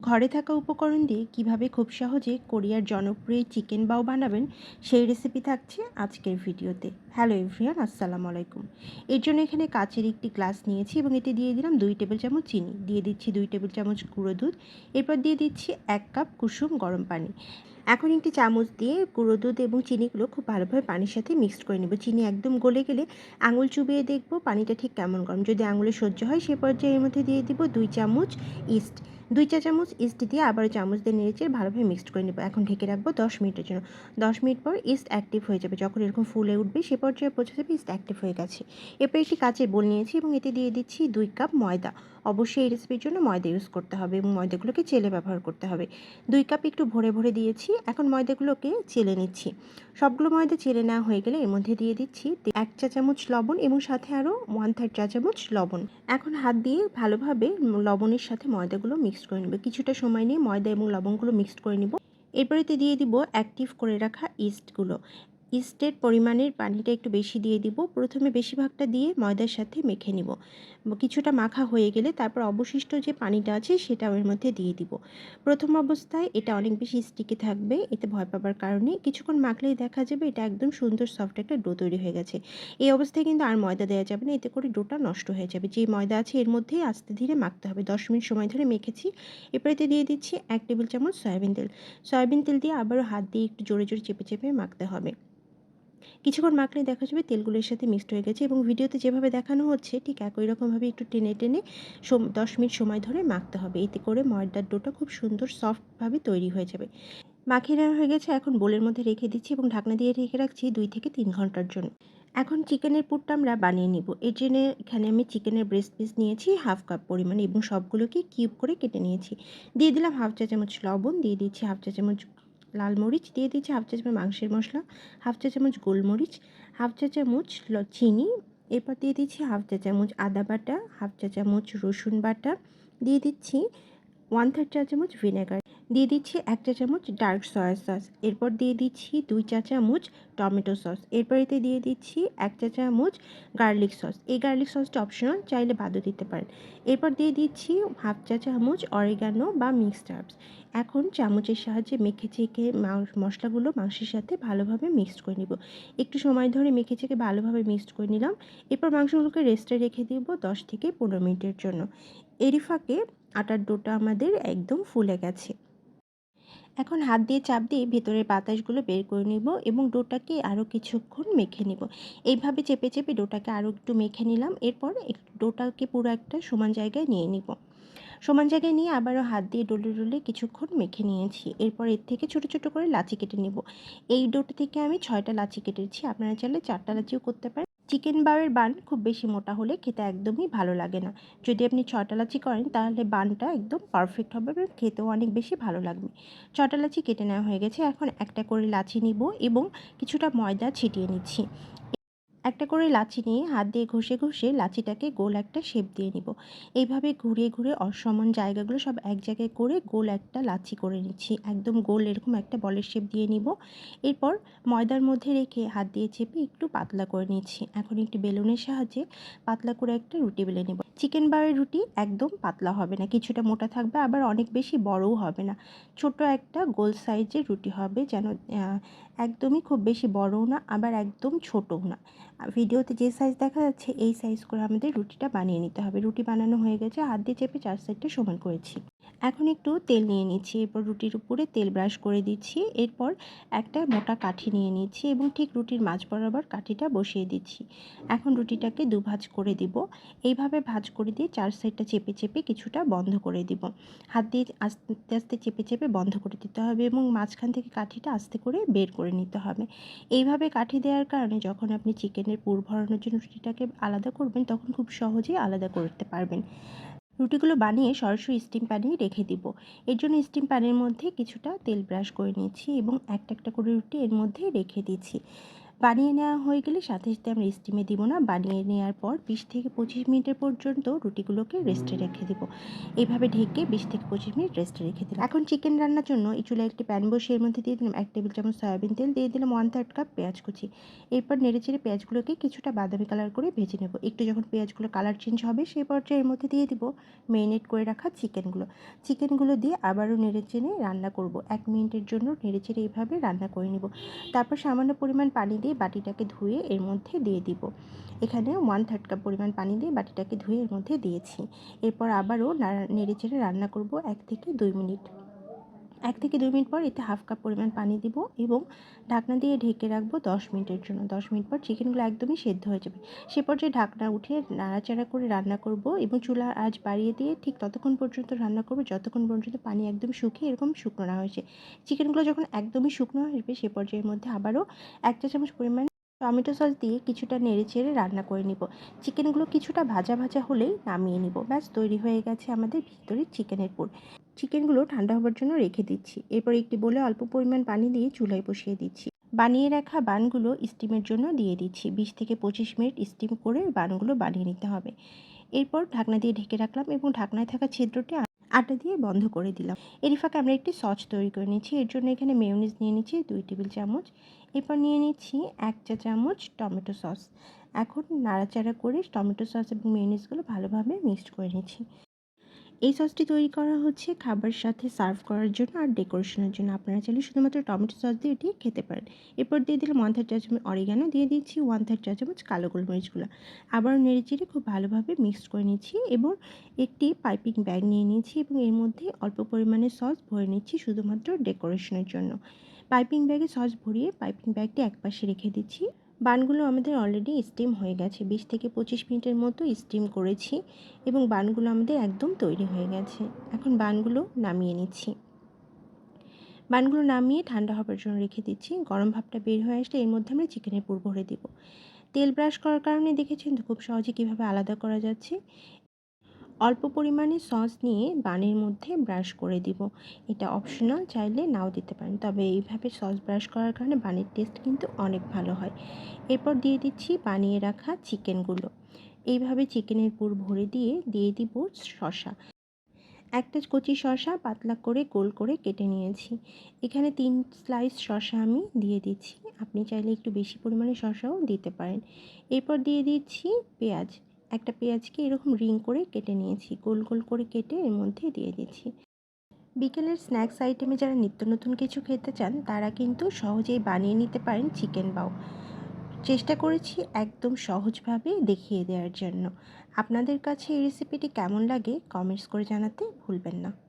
ঘরে থাকা উপকরণ দিয়ে কীভাবে খুব সহজে কোরিয়ার জনপ্রিয় চিকেন বাও বানাবেন সেই রেসিপি থাকছে আজকের ভিডিওতে। হ্যালো এভরিয়ান আসসালামু আলাইকুম। এর জন্য এখানে কাচের একটি গ্লাস নিয়েছি এবং এতে দিয়ে দিলাম দুই টেবিল চামচ চিনি। দিয়ে দিচ্ছি দুই টেবিল চামচ গুঁড়ো দুধ। এরপর দিয়ে দিচ্ছি এক কাপ কুসুম গরম পানি। এখন একটি চামচ দিয়ে গুঁড়ো দুধ এবং চিনিগুলো খুব ভালোভাবে পানির সাথে মিক্সড করে নেব। চিনি একদম গলে গেলে আঙুল চুবিয়ে দেখব পানিটা ঠিক কেমন গরম। যদি আঙুলে সহ্য হয় সে পর্যায়ে এর মধ্যে দিয়ে দিব দুই চামচ ইস্ট দুই চা চামচ ইস্ট দিয়ে আবার চামচ দিয়ে নেড়েচে ভালোভাবে মিক্সড করে নেব। এখন ঢেকে রাখব দশ মিনিটের জন্য। দশ মিনিট পর ইস্ট অ্যাক্টিভ হয়ে যাবে। যখন এরকম ফুলে উঠবে, সে পর্যায়ে বোঝা যাবে ইস্ট অ্যাক্টিভ হয়ে গেছে। এরপর একটি কাচের বোল নিয়েছি এবং এতে দিয়ে দিচ্ছি দুই কাপ ময়দা। অবশ্যই এই রেসিপির জন্য ময়দা ইউজ করতে হবে এবং ময়দাগুলোকে চেলে ব্যবহার করতে হবে। দুই কাপ একটু ভরে ভরে দিয়েছি। এখন ময়দাগুলোকে চেলে নিচ্ছি। সবগুলো ময়দা চেলে নেওয়া হয়ে গেলে এর মধ্যে দিয়ে দিচ্ছি এক চা চামচ লবণ এবং সাথে আরও ওয়ান থার্ড চা চামচ লবণ। এখন হাত দিয়ে ভালোভাবে লবণের সাথে ময়দাগুলো মিক্স করে নেব। কিছুটা সময় নিয়ে ময়দা এবং লবণগুলো মিক্সড করে নেব। এরপরেতে দিয়ে দিব অ্যাক্টিভ করে রাখা ইস্টগুলো ইস্টের পরিমাণের পানিটা একটু বেশি দিয়ে দিব। প্রথমে বেশিরভাগটা দিয়ে ময়দার সাথে মেখে নিব। কিছুটা মাখা হয়ে গেলে তারপর অবশিষ্ট যে পানিটা আছে সেটা এর মধ্যে দিয়ে দিব। প্রথম অবস্থায় এটা অনেক বেশি স্টিকি থাকবে, এতে ভয় পাবার কারণে কিছুক্ষণ মাখলেই দেখা যাবে এটা একদম সুন্দর সফট একটা ডো তৈরি হয়ে গেছে। এই অবস্থায় কিন্তু আর ময়দা দেওয়া যাবে না, এতে করে ডোটা নষ্ট হয়ে যাবে। যে ময়দা আছে এর মধ্যেই আস্তে ধীরে মাখতে হবে। দশ মিনিট সময় ধরে মেখেছি। এরপরেতে দিয়ে দিচ্ছি এক টেবিল চামচ সয়াবিন তেল। সয়াবিন তেল দিয়ে আবারও হাত দিয়ে একটু জোরে জোরে চেপে চেপে মাখতে হবে। কিছুক্ষণ মাখলে দেখা যাবে তেলগুলোর সাথে মিক্সড হয়ে গেছে এবং ভিডিওতে যেভাবে দেখানো হচ্ছে, ঠিক একই রকমভাবে একটু টেনে টেনে দশ মিনিট সময় ধরে মাখতে হবে। এতে করে ময়দার ডোটা খুব সুন্দর সফটভাবে তৈরি হয়ে যাবে। মাখিয়ে নেওয়া হয়ে গেছে, এখন বোলের মধ্যে রেখে দিচ্ছি এবং ঢাকনা দিয়ে রেখে রাখছি দুই থেকে তিন ঘণ্টার জন্য। এখন চিকেনের পুরটা আমরা বানিয়ে নিব। এর জন্য এখানে আমি চিকেনের ব্রেস্ট পিস নিয়েছি হাফ কাপ পরিমাণে এবং সবগুলোকে কিউব করে কেটে নিয়েছি। দিয়ে দিলাম হাফ চা চামচ লবণ, দিয়ে দিচ্ছি হাফ চা চামচ লাল মরিচ, দিয়ে দিচ্ছি হাফ চা চামচ মাংসের মশলা, হাফ চা চামচ গোলমরিচ, হাফ চা চামচ চিনি, এরপর দিয়ে দিচ্ছি হাফ চা চামচ আদা বাটা, হাফ চা চামচ রসুন বাটা, দিয়ে দিচ্ছি ওয়ান থার্ড চা চামচ ভিনেগার দিয়ে দিচ্ছি এক চা চামচ ডার্ক সয়া সস এরপর দিয়ে দিচ্ছি দুই চা চামচ টমেটো সস। এরপর এতে দিয়ে দিচ্ছি এক চা চামচ গার্লিক সস। এই গার্লিক সসটা অপশনাল চাইলে বাদও দিতে পারেন। এরপর দিয়ে দিচ্ছি হাফ চা চামচ অরিগানো বা মিক্সড হার্বস এখন চামচের সাহায্যে মেখে চেখে মশলাগুলো মাংসের সাথে ভালোভাবে মিক্সড করে নিব। একটু সময় ধরে মেখে চেখে ভালোভাবে মিক্সড করে নিলাম। এরপর মাংসগুলোকে রেস্টে রেখে দিব দশ থেকে পনেরো মিনিটের জন্য। এরই ফাঁকে আটার ডোটা আমাদের একদম ফুলে গেছে। এখন হাত দিয়ে চাপ দিয়ে ভেতরের বাতাসগুলো বের করে নিব এবং ডোটাকে আরও কিছুক্ষণ মেখে নিব। এইভাবে চেপে চেপে ডোটাকে আরও একটু মেখে নিলাম, এরপর ডোটাকে পুরো একটা সমান জায়গায় নিয়ে নিব। সমান জায়গায় নিয়ে আবারও হাত দিয়ে ডলে ডলে কিছুক্ষণ মেখে নিয়েছি, এরপর এর থেকে ছোট ছোট করে লাচি কেটে নেব। এই ডোটা থেকে আমি ছয়টা লাচি কেটেছি, আপনারা চাইলে চারটা লাচিও করতে পারেন। চিকেন বারের বান খুব বেশি মোটা হলে খেতে একদমই ভালো লাগে না। যদি আপনি ছটালাচি করেন, তাহলে বানটা একদম পারফেক্ট হবে এবং খেতেও অনেক বেশি ভালো লাগবে। ছটালাচি কেটে নেওয়া হয়ে গেছে, এখন একটা করে লাচি নিব এবং কিছুটা ময়দা ছিটিয়ে নিচ্ছি। একটা করে লাচি নিয়ে হাত দিয়ে ঘষে ঘষে লাচিটাকে গোল একটা শেপ দিয়ে নিব। এইভাবে ঘুরে ঘুরে অসমান জায়গাগুলো সব এক জায়গায় করে গোল একটা লাচি করে নিচ্ছি। একদম গোল এরকম একটা বলের শেপ দিয়ে নিব। এরপর ময়দার মধ্যে রেখে হাত দিয়ে চেপে একটু পাতলা করে নিচ্ছি। এখন একটি বেলুনের সাহায্যে পাতলা করে একটা রুটি বেলে নেব। চিকেন বারের রুটি একদম পাতলা হবে না, কিছুটা মোটা থাকবে, আবার অনেক বেশি বড়ও হবে না। ছোট একটা গোল সাইজের রুটি হবে যেন একদমই খুব বেশি বড়ও না, আবার একদম ছোটও না। ভিডিওতে যে সাইজ দেখা যাচ্ছে, এই সাইজ করে আমাদের রুটিটা বানিয়ে নিতে হবে। রুটি বানানো হয়ে গেছে, হাত দিয়ে চেপে চার সাইডটা সমান করেছি। এখন একটু তেল নিয়ে নিচ্ছি, এরপর রুটির উপরে তেল ব্রাশ করে দিচ্ছি, এরপর একটা মোটা কাঠি নিয়ে নিচ্ছি এবং ঠিক রুটির মাঝ বরাবর কাঠিটা বসিয়ে দিচ্ছি। এখন রুটিটাকে দু ভাজ করে দিব। এইভাবে ভাজ করে দিয়ে চার সাইডটা চেপে চেপে কিছুটা বন্ধ করে দিব। হাত দিয়ে আস্তে আস্তে চেপে চেপে বন্ধ করে দিতে হবে এবং মাঝখান থেকে কাঠিটা আস্তে করে বের করে নিতে হবে। এইভাবে কাঠি দেওয়ার কারণে যখন আপনি চিকেনের পুর ভরানোর জন্য রুটিটাকে আলাদা করবেন, তখন খুব সহজেই আলাদা করতে পারবেন। রুটিগুলো বানিয়ে সরাসরি স্টিম প্যানে রেখে দিব। এর জন্য স্টিম প্যানের মধ্যে কিছুটা তেল ব্রাশ করে নিয়েছি এবং একটা একটা করে রুটি এর মধ্যে রেখে দিচ্ছি বানিয়ে নেওয়া হয়ে গেলে সাথে সাথে আমরা স্টিমে দিব না। বানিয়ে নেওয়ার পর বিশ থেকে পঁচিশ মিনিটের পর্যন্ত রুটিগুলোকে রেস্টে রেখে দেবো। এইভাবে ঢেকে বিশ থেকে পঁচিশ মিনিট রেস্টে রেখে দিলাম। এখন চিকেন রান্নার জন্য এই চুলায় একটি প্যান বসিয়ে এর মধ্যে দিয়ে দিলাম এক টেবিল চামচ সয়াবিন তেল, দিয়ে দিলাম ওয়ান থার্ড কাপ পেঁয়াজ কুচি। এরপর নেড়ে চেড়ে পেঁয়াজগুলোকে কিছুটা বাদামি কালার করে ভেজে নেব। একটু যখন পেঁয়াজগুলো কালার চেঞ্জ হবে সেই পর্যায়ে এর মধ্যে দিয়ে দিব মেরিনেট করে রাখা চিকেনগুলো চিকেনগুলো দিয়ে আবারও নেড়ে চেড়ে রান্না করব। এক মিনিটের জন্য নেড়ে চেড়ে এইভাবে রান্না করে নিব। তারপর সামান্য পরিমাণ পানি দিয়ে বাটিটাকে ধুয়ে এর মধ্যে দিয়ে দিব। এখানে ওয়ান থার্ড কাপ পরিমাণ পানি দিয়ে বাটিটাকে ধুয়ে এর মধ্যে দিয়েছি। এরপর আবারও নেড়ে চেড়ে রান্না করব এক থেকে দুই মিনিট। এক থেকে দুই মিনিট পর এতে হাফ কাপ পরিমাণ পানি দিব এবং ঢাকনা দিয়ে ঢেকে রাখব দশ মিনিটের জন্য। দশ মিনিট পর চিকেনগুলো একদমই সেদ্ধ হয়ে যাবে। সে পর্যায়ে ঢাকনা উঠিয়ে নাড়াচাড়া করে রান্না করব এবং চুলা আজ বাড়িয়ে দিয়ে ঠিক ততক্ষণ পর্যন্ত রান্না করব। যতক্ষণ পর্যন্ত পানি একদম শুকিয়ে এরকম শুকনো না হয়েছে। চিকেনগুলো যখন একদমই শুকনো আসবে সে পর্যায়ের মধ্যে আবারও এক চা চামচ পরিমাণ টমেটো সস দিয়ে কিছুটা নেড়ে চেড়ে রান্না করে নিব। চিকেনগুলো কিছুটা ভাজা ভাজা হলেই নামিয়ে নিব। ব্যাস, তৈরি হয়ে গেছে আমাদের ভিতরে চিকেনের পুর। চিকেনগুলো ঠান্ডা হবার জন্য রেখে দিচ্ছি। এরপর একটি বলে অল্প পরিমাণ পানি দিয়ে চুলায় বসিয়ে দিচ্ছি। বানিয়ে রাখা বানগুলো স্টিমের জন্য দিয়ে দিচ্ছি। বিশ থেকে পঁচিশ মিনিট স্টিম করে বানগুলো বানিয়ে নিতে হবে। এরপর ঢাকনা দিয়ে ঢেকে রাখলাম এবং ঢাকনায় থাকা ছিদ্রটি আটা দিয়ে বন্ধ করে দিলাম। এর ফাঁকে আমরা একটি সস তৈরি করে নিচ্ছি এর জন্য এখানে মেয়নিজ নিয়ে নিচ্ছি দুই টেবিল চামচ। এরপর নিয়ে নিচ্ছি এক চা চামচ টমেটো সস। এখন নাড়াচাড়া করে টমেটো সস এবং মেয়নিজগুলো ভালোভাবে মিক্সড করে নিচ্ছি। এই সসটি তৈরি করা হচ্ছে খাবার সাথে সার্ভ করার জন্য আর ডেকোরেশনের জন্য। আপনারা চাইলে শুধুমাত্র টমেটো সস দিয়ে এটি খেতে পারেন। এরপর দিয়ে দিলাম ওয়ান থার্ড চা চামচ অরিগানো দিয়ে দিচ্ছি ওয়ান থার্ড চা চামচ কালো গোলমরিচগুলো। আবার নেড়ে চেড়ে খুব ভালোভাবে মিক্স করে নিচ্ছি এবং একটি পাইপিং ব্যাগ নিয়ে নিয়েছি এবং এর মধ্যে অল্প পরিমাণে সস ভরে নিচ্ছি শুধুমাত্র ডেকোরেশনের জন্য। পাইপিং ব্যাগে সস ভরিয়ে পাইপিং ব্যাগটি একপাশে রেখে দিচ্ছি। বানগুলো আমাদের অলরেডি স্টিম হয়ে গেছে। বিশ থেকে পঁচিশ মিনিটের মতো স্টিম করেছি এবং বানগুলো আমাদের একদম তৈরি হয়ে গেছে। এখন বানগুলো নামিয়ে নিচ্ছি। বানগুলো নামিয়ে ঠান্ডা হবার জন্য রেখে দিচ্ছি। গরম ভাবটা বের হয়ে আসলে এর মধ্যে আমরা চিকেনের পুর ভরে দেবো। তেল ব্রাশ করার কারণে দেখেছেন তো খুব সহজে কীভাবে আলাদা করা যাচ্ছে। অল্প পরিমাণে সস নিয়ে বানের মধ্যে ব্রাশ করে দিব। এটা অপশনাল চাইলে নাও দিতে পারেন। তবে এইভাবে সস ব্রাশ করার কারণে বানের টেস্ট কিন্তু অনেক ভালো হয়। এরপর দিয়ে দিচ্ছি বানিয়ে রাখা চিকেনগুলো এইভাবে চিকেনের পুর ভরে দিয়ে দিয়ে দিব শশা একটা কচি শশা পাতলা করে গোল করে কেটে নিয়েছি। এখানে তিন স্লাইস শশা আমি দিয়ে দিচ্ছি। আপনি চাইলে একটু বেশি পরিমাণে শশাও দিতে পারেন। এরপর দিয়ে দিচ্ছি পেঁয়াজ। একটা পেঁয়াজকে এরকম রিং করে কেটে নিয়েছি। গোল গোল করে কেটে এর মধ্যে দিয়ে দিয়েছি বিকেলের স্ন্যাক্স আইটেমে যারা নিত্য নতুন কিছু খেতে চান, তারা কিন্তু সহজেই বানিয়ে নিতে পারেন চিকেন বাউ চেষ্টা করেছি একদম সহজভাবে দেখিয়ে দেওয়ার জন্য। আপনাদের কাছে এই রেসিপিটি কেমন লাগে কমেন্টস করে জানাতে ভুলবেন না।